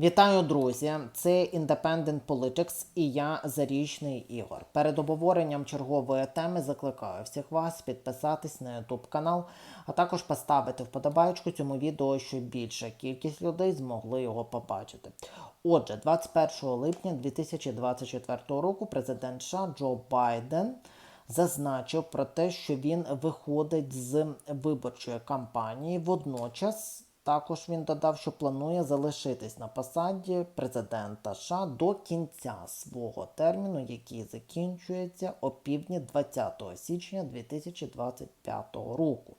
Вітаю, друзі! Це Independent Politics і я Зарічний Ігор. Перед обговоренням чергової теми закликаю всіх вас підписатись на YouTube канал, а також поставити вподобайку цьому відео, щоб більша кількість людей змогли його побачити. Отже, 21 липня 2024 року президент США Джо Байден зазначив про те, що він виходить з виборчої кампанії водночас. Також він додав, що планує залишитись на посаді президента США до кінця свого терміну, який закінчується о півдні 20 січня 2025 року.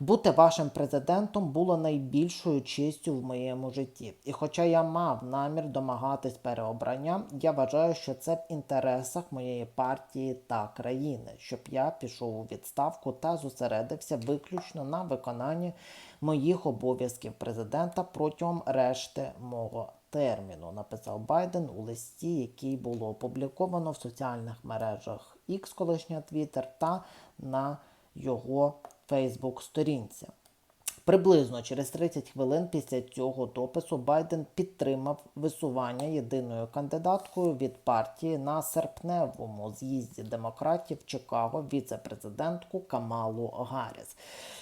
Бути вашим президентом було найбільшою честю в моєму житті. І хоча я мав намір домагатись переобрання, я вважаю, що це в інтересах моєї партії та країни, щоб я пішов у відставку та зосередився виключно на виконанні моїх обов'язків президента протягом решти мого терміну, написав Байден у листі, який було опубліковано в соціальних мережах X, колишня Twitter, та на його Фейсбук-сторінці. Приблизно через 30 хвилин після цього допису Байден підтримав висування єдиною кандидаткою від партії на серпневому з'їзді демократів Чикаго віце-президентку Камалу Гарріс.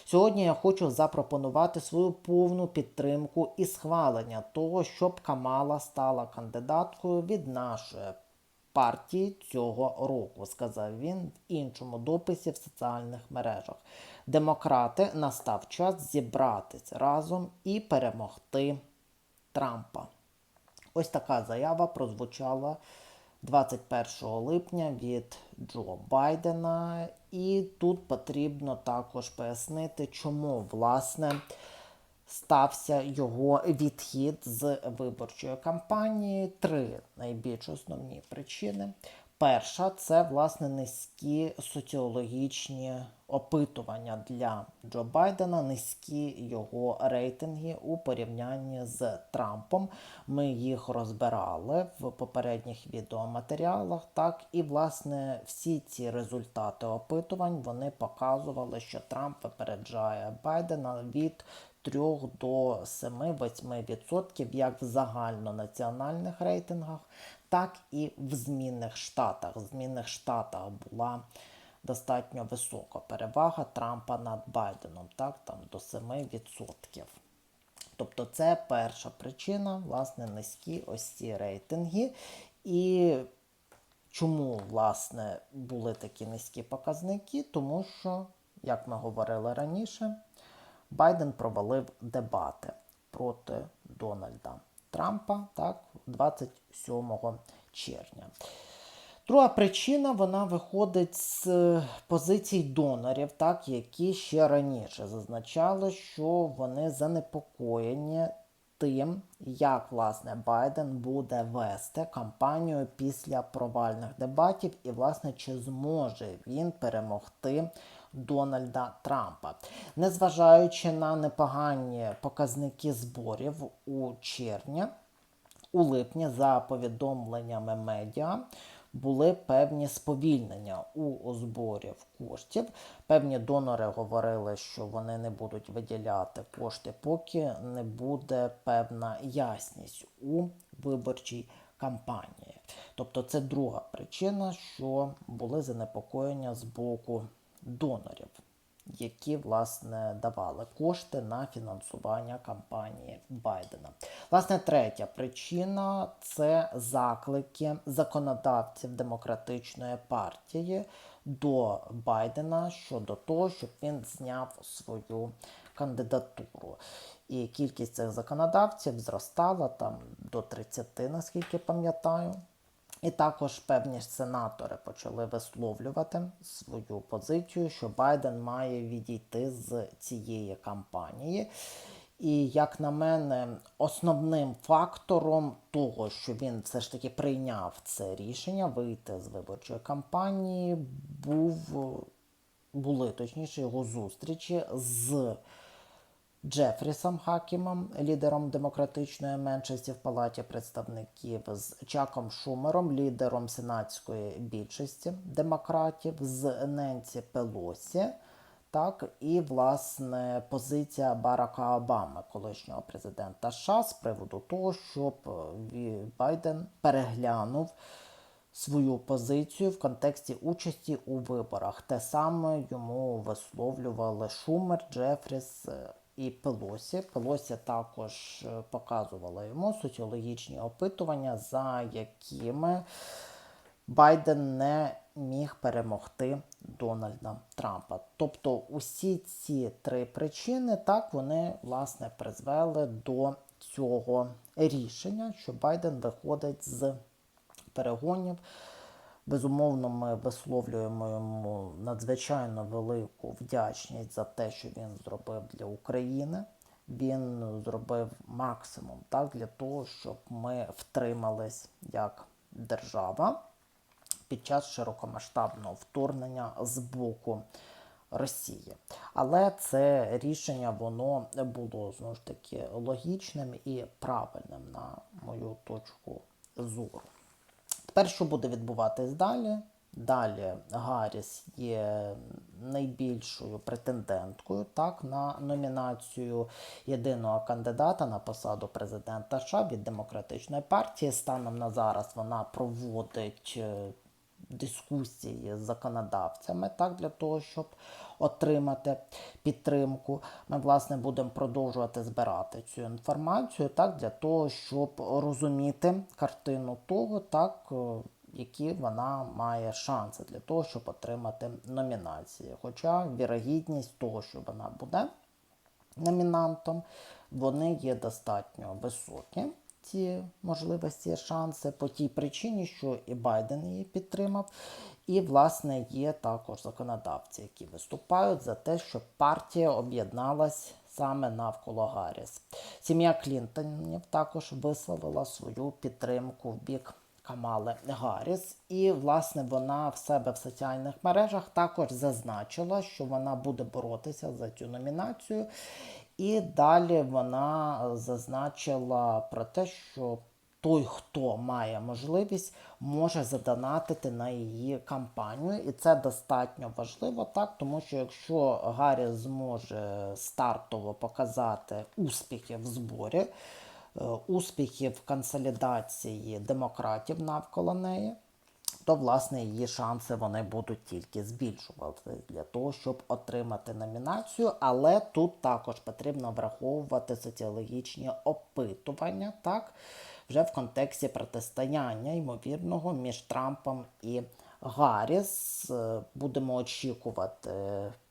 Сьогодні я хочу запропонувати свою повну підтримку і схвалення того, щоб Камала стала кандидаткою від нашої партії цього року, сказав він в іншому дописі в соціальних мережах. Демократи настав час зібратись разом і перемогти Трампа. Ось така заява прозвучала 21 липня від Джо Байдена, і тут потрібно також пояснити, чому власне стався його відхід з виборчої кампанії. Три найбільш основні причини. Перша це власне низькі соціологічні опитування для Джо Байдена, низькі його рейтинги у порівнянні з Трампом. Ми їх розбирали в попередніх відеоматеріалах. Так, і власне всі ці результати опитувань вони показували, що Трамп випереджає Байдена від 3 до 7-8% як в загальнонаціональних рейтингах, так і в змінних штатах. В змінних штатах була достатньо висока перевага Трампа над Байденом, так, там до 7%. Тобто це перша причина, власне, низькі ось ці рейтинги. І чому, власне, були такі низькі показники? Тому що, як ми говорили раніше, Байден провалив дебати проти Дональда Трампа так, 27 червня. Друга причина вона виходить з позицій донорів, так, які ще раніше зазначали, що вони занепокоєні тим, як власне Байден буде вести кампанію після провальних дебатів, і, власне, чи зможе він перемогти Дональда Трампа. Незважаючи на непогані показники зборів у червні, у липні, за повідомленнями медіа, були певні сповільнення у зборів коштів. Певні донори говорили, що вони не будуть виділяти кошти, поки не буде певна ясність у виборчій кампанії. Тобто це друга причина, що були занепокоєння з боку донорів, які власне давали кошти на фінансування кампанії Байдена. Власне, третя причина це заклики законодавців демократичної партії до Байдена щодо того, щоб він зняв свою кандидатуру. І кількість цих законодавців зростала там до 30, наскільки пам'ятаю. І також певні сенатори почали висловлювати свою позицію, що Байден має відійти з цієї кампанії. І, як на мене, основним фактором того, що він все ж таки прийняв це рішення вийти з виборчої кампанії, був були точніше його зустрічі з Джефрісом Хакімом, лідером демократичної меншості в Палаті представників, з Чаком Шумером, лідером сенатської більшості демократів, з Ненсі Пелосі Так, і власне позиція Барака Обами, колишнього президента США, з приводу того, щоб е, Байден переглянув свою позицію в контексті участі у виборах. Те саме йому висловлювали Шумер, Джефріс е, і Пелосі. Пелосі також е, показувала йому соціологічні опитування, за якими Байден не міг перемогти Дональда Трампа. Тобто, усі ці три причини так вони власне призвели до цього рішення, що Байден виходить з перегонів. Безумовно, ми висловлюємо йому надзвичайно велику вдячність за те, що він зробив для України. Він зробив максимум так, для того, щоб ми втримались як держава під час широкомасштабного вторгнення з боку Росії. Але це рішення воно було знову ж таки логічним і правильним на мою точку зору. Що буде відбуватись далі? Далі Гарріс є найбільшою претенденткою так, на номінацію єдиного кандидата на посаду президента США від демократичної партії. Станом на зараз вона проводить е, дискусії з законодавцями так, для того, щоб отримати підтримку. Ми, власне, будемо продовжувати збирати цю інформацію так, для того, щоб розуміти картину того, так, е, які вона має шанси для того, щоб отримати номінації. Хоча вірогідність того, що вона буде номінантом, вони є достатньо високі. Ці можливості, шанси по тій причині, що і Байден її підтримав, і, власне, є також законодавці, які виступають за те, щоб партія об'єдналась саме навколо Гарріс. Сім'я Клінтонів також висловила свою підтримку в бік Камали Гарріс. І, власне, вона в себе в соціальних мережах також зазначила, що вона буде боротися за цю номінацію. І далі вона зазначила про те, що той, хто має можливість, може задонатити на її кампанію. І це достатньо важливо, так, тому що якщо Гарріс зможе стартово показати успіхи в зборі, е, успіхи в консолідації демократів навколо неї, то власне її шанси вони будуть тільки збільшувати для того, щоб отримати номінацію. Але тут також потрібно враховувати соціологічні опитування, так вже в контексті протистояння ймовірного між Трампом і Гарріс. Е, Будемо очікувати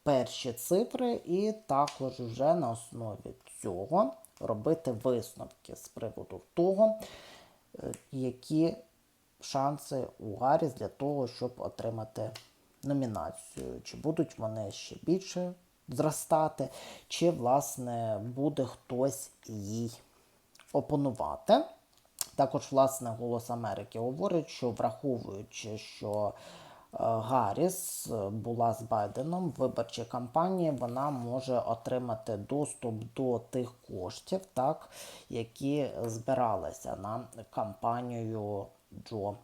перші цифри, і також вже на основі цього робити висновки з приводу того, е, які шанси у Гарріс для того, щоб отримати номінацію. Чи будуть вони ще більше зростати, чи, власне, буде хтось їй опонувати. Також, власне, Голос Америки говорить, що враховуючи, що е, Гарріс е, була з Байденом в виборчій кампанії, вона може отримати доступ до тих коштів, так, які збиралися на кампанію Джо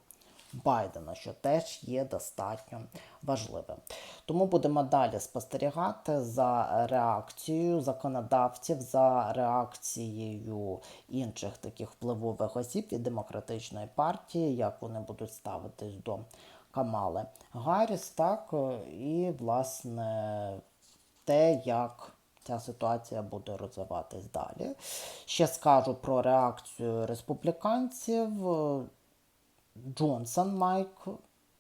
Байдена, що теж є достатньо важливим. Тому будемо далі спостерігати за реакцією законодавців, за реакцією інших таких впливових осіб від демократичної партії, як вони будуть ставитись до Камали Гарріс, так і власне те, як ця ситуація буде розвиватись далі. Ще скажу про реакцію республіканців. Джонсон Майк,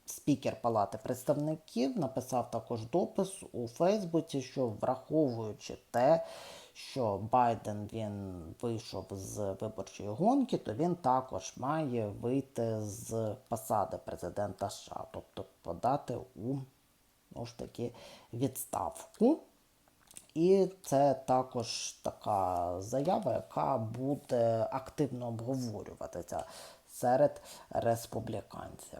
спікер Палати представників, написав також допис у Фейсбуці, що враховуючи те, що Байден він вийшов з виборчої гонки, то він також має вийти з посади президента США, тобто подати у ну ж таки відставку. І це також така заява, яка буде активно обговорюватися серед республіканців.